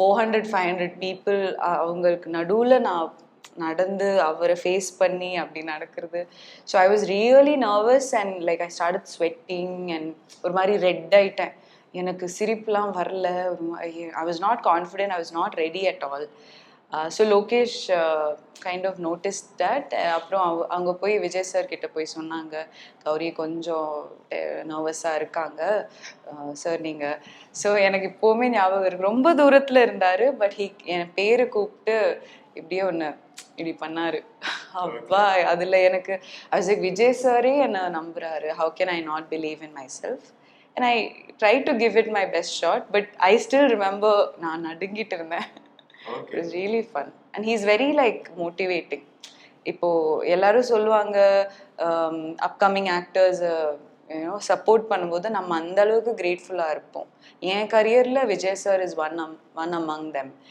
Four hundred five hundred people அவங்களுக்கு நடுவில் நான் நடந்து அவரை ஃபேஸ் பண்ணி அப்படி நடக்கிறது. So I was really nervous and like I start sweating and ஒரு மாதிரி ரெட் ஆயிட்டேன். எனக்கு சிரிப்புலாம் வரல. ஒரு I was not confident I was not ready at all so Lokesh kind of notice that அப்புறம் அவ அங்கே போய் விஜய் சார் கிட்ட போய் சொன்னாங்க கௌரி கொஞ்சம் நர்வஸாக இருக்காங்க சார் நீங்கள் ஸோ எனக்கு இப்போவுமே ஞாபகம் இருக்கு. ரொம்ப தூரத்தில் இருந்தார் பட் ஹி என் பேரை கூப்பிட்டு இப்படியே ஒன்று இப்படி பண்ணாரு. அப்பா அதில் எனக்கு like விஜய் சாரே என்னை நம்புறாரு? How can I not believe in myself and I try to give it my best shot but I still remember நான் நடுங்கிட்டு இருந்தேன். It is really fun and he is very like motivating இப்போ எல்லாரும் சொல்லுவாங்க upcoming actors you know support பண்ணும்போது நம்ம அந்த அளவுக்கு கிரேட்ஃபுல்லாக இருப்போம். என் கரியரில் Vijay sir is one am one among them